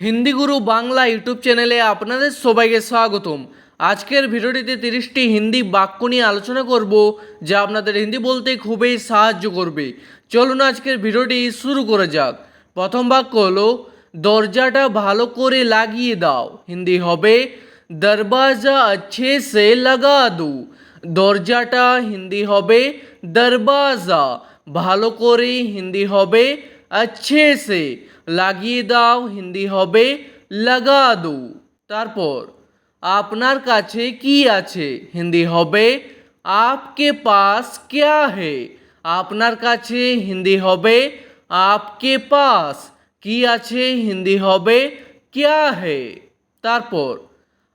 হিন্দি গুরু Bangla YouTube চ্যানেলে আপনাদের সবাইকে স্বাগতম আজকের ভিডিওটিতে তিরিশটি হিন্দি বাক্য নিয়ে আলোচনা করব যা আপনাদের হিন্দি বলতে খুবই সাহায্য করবে চলুন আজকের ভিডিওটি শুরু করে যাক প্রথম বাক্য হলো দরজাটা ভালো করে লাগিয়ে দাও হিন্দি হবে দরবাজা अच्छे से লাগা দো দরজাটা হিন্দি হবে দরবাজা ভালো করে হিন্দি হবে अच्छे से লাগিয়ে দাও, হিন্দি হবে লাগা দো। তারপর, আপনার কাছে কি আছে? হিন্দি হবে, আপকে পাস ক্যা হে? আপনার কাছে হিন্দি হবে, আপকে পাস। কি আছে? হিন্দি হবে, ক্যা হে? তারপর,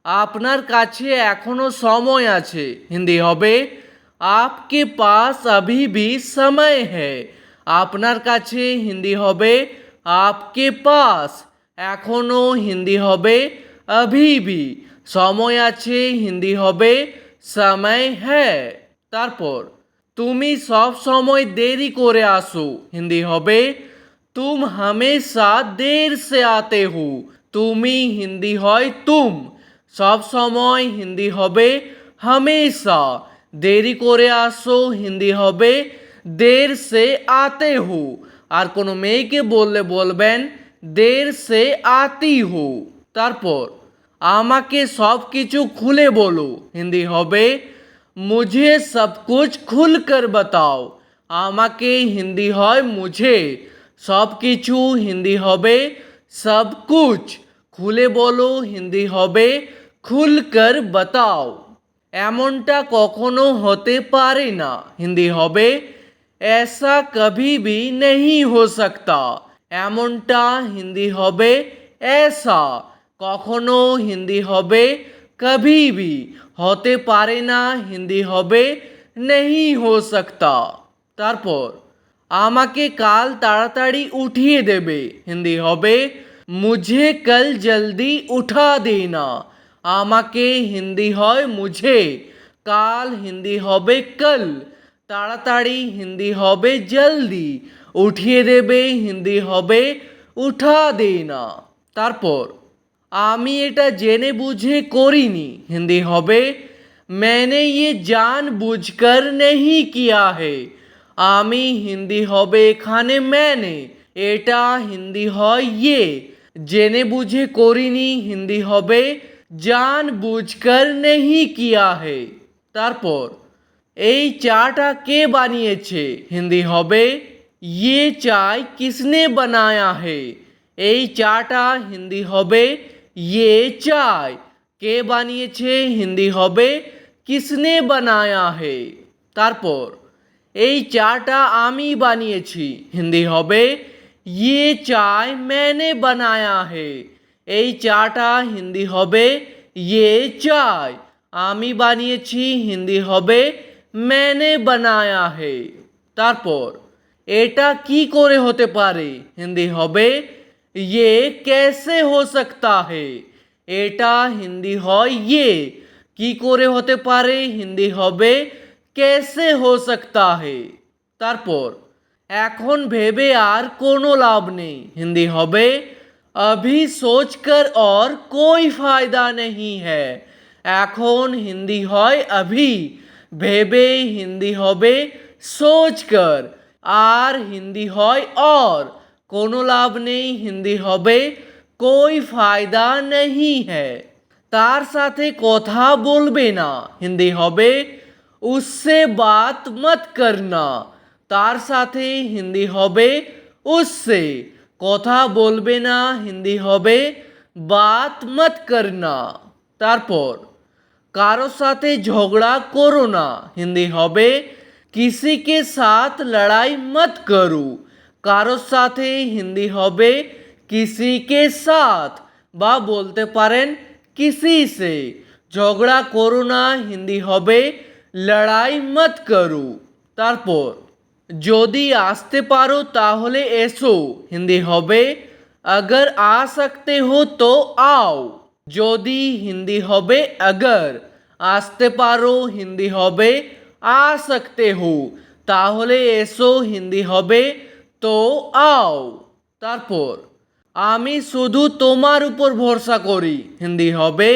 আপনার কাছে এখনও সময় আছে। হিন্দি হবে, আপকে পাস অভি ভি সময় হে। আপনার কাছে হিন্দি হবে আপকে পাস এখনও হিন্দি হবে। অভিবি সময় আছে, হিন্দি হবে। সময় হ্যাঁ তারপর, তুমি সব সময় দেরি করে আসো। হিন্দি হবে। তুম হামেশা দের সে আতে হু। তুমি হিন্দি হয় তুম। সব সময় হিন্দি হবে। হামেশা। দেরি করে আসো, হিন্দি হবে। দের সে আতে হু। আর কোনো মেয়েকে বললে বলবেন দের সে আতি হো। তারপর, আমাকে সব কিছু খুলে বলো। হিন্দি হবে, মুঝে সব কুছ খুল কর বাতাও। আমাকে হিন্দি হয়, মুঝে। সব কিছু হিন্দি হবে, সব কুছ খুলে বলো। হিন্দি হবে, খুল কর বাতাও। এমনটা কখনো হতে পারে না, হিন্দি হবে এসা কভি ভি নেহি হো সকতা এমনটা হিন্দি হবে এসা কখনো হিন্দি হবে কবি বি হতে পারে না হিন্দি হবে নেহি হো সকতা তারপর আমাকে কাল তাড়াতাড়ি উঠিয়ে দেবে হিন্দি হবে মুঝে কাল জলদি উঠা দেনা আমাকে হিন্দি হয় মুঝে কাল হিন্দি হবে কাল তাড়াতাড়ি হিন্দি হবে জলদি উঠিয়ে দেবে হিন্দি হবে উঠা দেনা তারপর আমি এটা জেনে বুঝে করিনি হিন্দি হবে मैंने ये जान বুঝকর नहीं किया है আমি হিন্দি হবে এখানে मैंने এটা হিন্দি হয় ইয়ে জেনে বুঝে করিনি হিন্দি হবে জান বুঝকর नहीं किया है তারপর এই চাটা কে বানিয়েছে হিন্দি হবে ये চায় কিসনে বানায়া হে এই চাটা হিন্দি হবে ये চায় কে বানিয়েছে হিন্দি হবে কিসনে বানায়া হে তারপর এই চাটা আমি বানিয়েছি হিন্দি হবে ये চায় मैंने বানায়া হে এই চাটা হিন্দি হবে ये চায় আমি বানিয়েছি হিন্দি হবে मैंने বানায়া হে তারপর এটা কি করে হতে পারে হিন্দি হবে ये कैसे हो सकता है এটা হিন্দি হয় ইয়ে কি করে হতে পারে হিন্দি হবে कैसे हो सकता है তারপর এখন ভেবে আর কোনো লাভ নেই হিন্দি হবে अभी सोचकर और कोई फायदा नहीं है এখন হিন্দি হয় अभी ভেবে হিন্দি হবে সোচকর আর হিন্দি হয় और কোনো লাভ নেই হিন্দি হবে कोई फायदा नहीं है তার সাথে কথা বলবে না হিন্দি হবে उससे बात मत करना তার সাথে হিন্দি হবে उससे কথা বলবে না হিন্দি হবে বাত মত করনা তারপর কারো সাথে ঝগড়া করো না হিন্দি হবে কিসি কে সাথ লড়াই মত করো কারোর সাথে হিন্দি হবে কিসি কে সাথ বা বলতে পারেন কিসি সে ঝগড়া করো না হিন্দি হবে লড়াই মত করো তারপর যদি আসতে পারো তাহলে এসো হিন্দি হবে अगर आ सकते हो तो आओ যদি হিন্দি হবে अगर আসতে পারো হিন্দি হবে आ सकते हो তাহলে এসো হিন্দি হবে তো आओ তারপর আমি শুধু তোমার উপর ভরসা করি হিন্দি হবে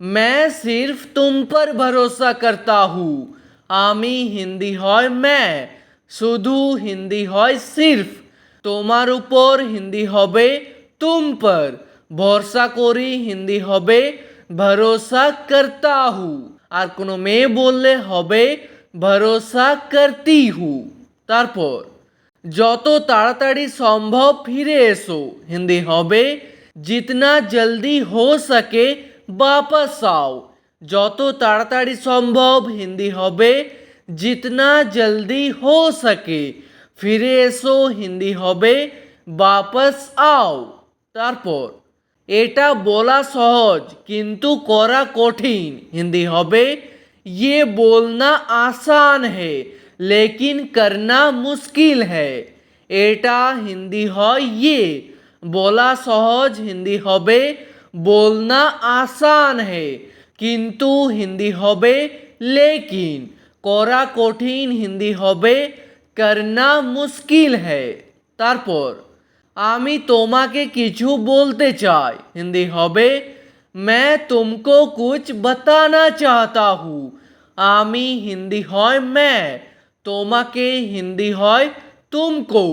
मैं सिर्फ तुम पर भरोसा करता हूँ আমি হিন্দি হয় मैं শুধু হিন্দি হয় সির্ফ তোমার উপর হিন্দি হবে তুম পর ভরসা করি হিন্দি হবে, ভরসা করতা হু। আর কোনো মেয়ে বললে হবে, ভরসা করতি হু। তারপর, যত তাড়াতাড়ি সম্ভব ফিরে এসো। হিন্দি হবে, জিতনা জলদি হো সকে, বাপস আও। যত তাড়াতাড়ি সম্ভব হিন্দি হবে, জিতনা জলদি হো সকে, ফিরে এসো। হিন্দি হবে, বাপস আও। তারপর এটা বলা সহজ কিন্তু করা কঠিন হিন্দি হবে ये बोलना आसान है लेकिन करना मुश्किल है এটা হিন্দি হয় ইয়ে বলা সহজ হিন্দি হবে बोलना आसान है কিন্তু হিন্দি হবে লেকিন করা কঠিন হিন্দি হবে করনা মুশকিল है তারপর আমি তোমাকে কিছু বলতে চাই হিন্দি হবে मैं तुमको कुछ बताना चाहता हूँ আমি হিন্দি হয় मैं তোমাকে হিন্দি হয় তুমকো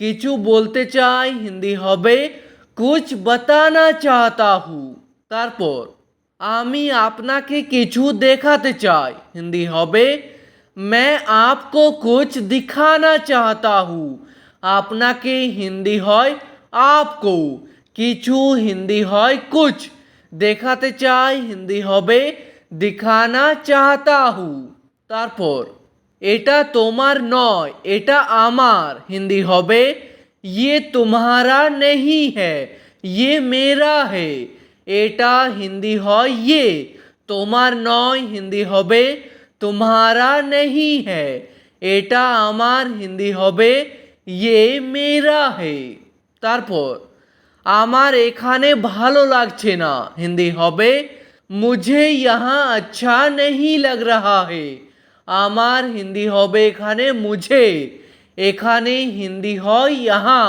কিছু বলতে চাই হিন্দি হবে কুছ বাতানা চাহতা হু তারপর আমি আপনাকে কিছু দেখাতে চাই হিন্দি হবে मैं आपको कुछ दिखाना चाहता हूँ আপনাকে হিন্দি হয়, আপকো। কিছু হিন্দি হয় কুচ দেখাতে চাই হিন্দি হবে, দিখানা চাহতা হু। তারপর, এটা তোমার নয়, এটা আমার। হিন্দি হবে ইয়ে তোমারা নেহি হে ইয়ে মেরা হে এটা হিন্দি হয় ইয়ে। তোমার নয়, হিন্দি হবে, তোমারা নেহি হে এটা আমার, হিন্দি হবে ইয়ে মেরা হে তারপর, আমার এখানে ভালো লাগছে না। হিন্দি হবে মুঝে ইহা আচ্ছা নেই লাগ রাহা হে আমার হিন্দি হবে এখানে মুঝে এখানে হিন্দি হয় ইহা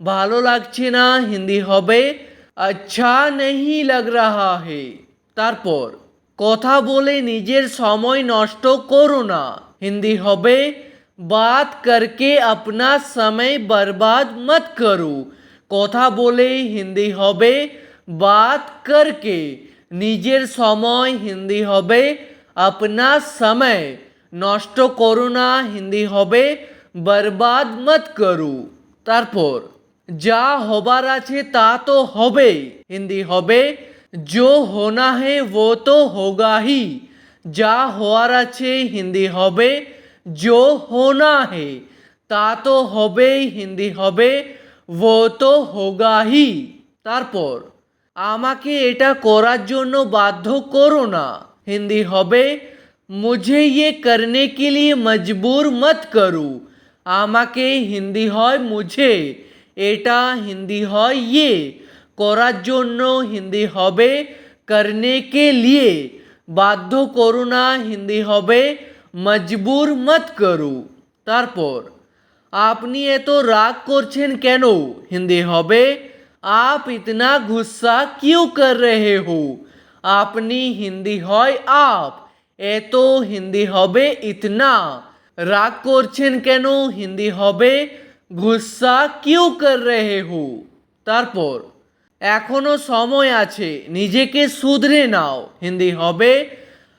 ভালো লাগছে না। হিন্দি হবে আচ্ছা নেই লাগ রাহা হে তারপর, কথা বলে নিজের সময় নষ্ট করো না। হিন্দি হবে বাত করকে আপনা সময় বরবাদ মত করো কথা বলে হিন্দি হবে বাত করকে নিজের সময় হিন্দি হবে আপনা সময় নষ্ট করো না হিন্দি হবে বরবাদ মত করো তারপর যা হবার আছে তা তো হবেই হিন্দি হবে जो होना है वो तो होगा ही যা হওয়ার আছে হিন্দি হবে जो होना है তা তো হবেই হিন্দি হবে वो तो होगा ही তারপর আমাকে এটা করার জন্য বাধ্য করো না হিন্দি হবে মুঝে ये करने के लिए मजबूर मत करो আমাকে হিন্দি হয় মুঝে এটা হিন্দি হয় ইয়ে করার জন্য হিন্দি হবে করনে কে লিয়ে বাধ্য করো না হিন্দি হবে মজবুর মত করো তারপর আপনি এত রাগ করছেন কেন হিন্দি হবে আপ ইতনা গুসা কিউ কর রহে হো আপনি হিন্দি হয় আপ এত হিন্দি হবে ইতনা রাগ করছেন কেন হিন্দি হবে গুসা কিউ কর রহে হো তারপর এখনো সময় আছে নিজেকে শুধরে নাও হিন্দি হবে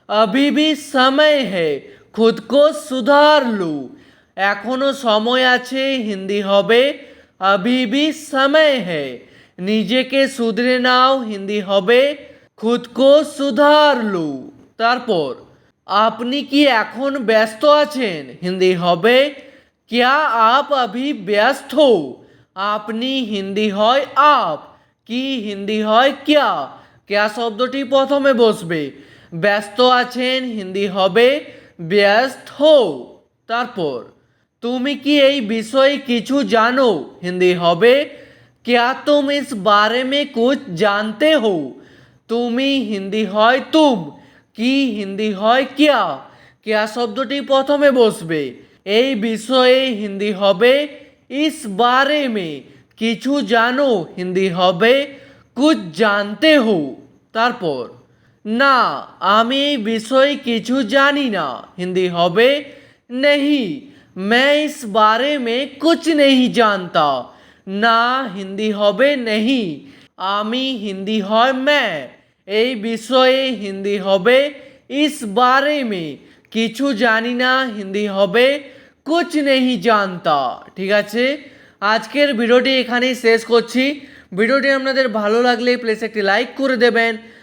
अभी भी समय है খুদকো সুধারলু। এখনও সময় আছে, হিন্দি হবে। আবিবি সময় হে নিজেকে সুধরে নাও, হিন্দি হবে। খুদকো সুধারলু। তারপর, আপনি কি এখন ব্যস্ত আছেন? হিন্দি হবে। কিয়া আপ আভি ব্যস্ত আপনি হিন্দি হয় আপ। কি হিন্দি হয় ক্যা? কেয়া শব্দটি প্রথমে বসবে। ব্যস্ত আছেন, হিন্দি হবে। ব্যস্ত হো তারপর তুমি কি এই বিষয়ে কিছু জানো হিন্দি হবে क्या तुम इस बारे में कुछ जानते हो তুমি হিন্দি হয় তুম কি হিন্দি হয় ক্যা ক্যা শব্দটি প্রথমে বসবে এই বিষয়ে হিন্দি হবে ইস বারে মে কিছু জানো হিন্দি হবে কুছ জানতে হো তারপর না আমি এই বিষয়ে কিছু জানি না হিন্দি হবে नहीं मैं इस बारे में कुछ नहीं जानता না হিন্দি হবে নেহি আমি হিন্দি হয় मैं এই বিষয়ে হিন্দি হবে ইস বারে মে কিছু জানি না হিন্দি হবে কুছ নেহি জানতা ঠিক আছে আজকের ভিডিওটি এখানেই শেষ করছি ভিডিওটি আপনাদের ভালো লাগলে প্লিজ একটি লাইক করে দেবেন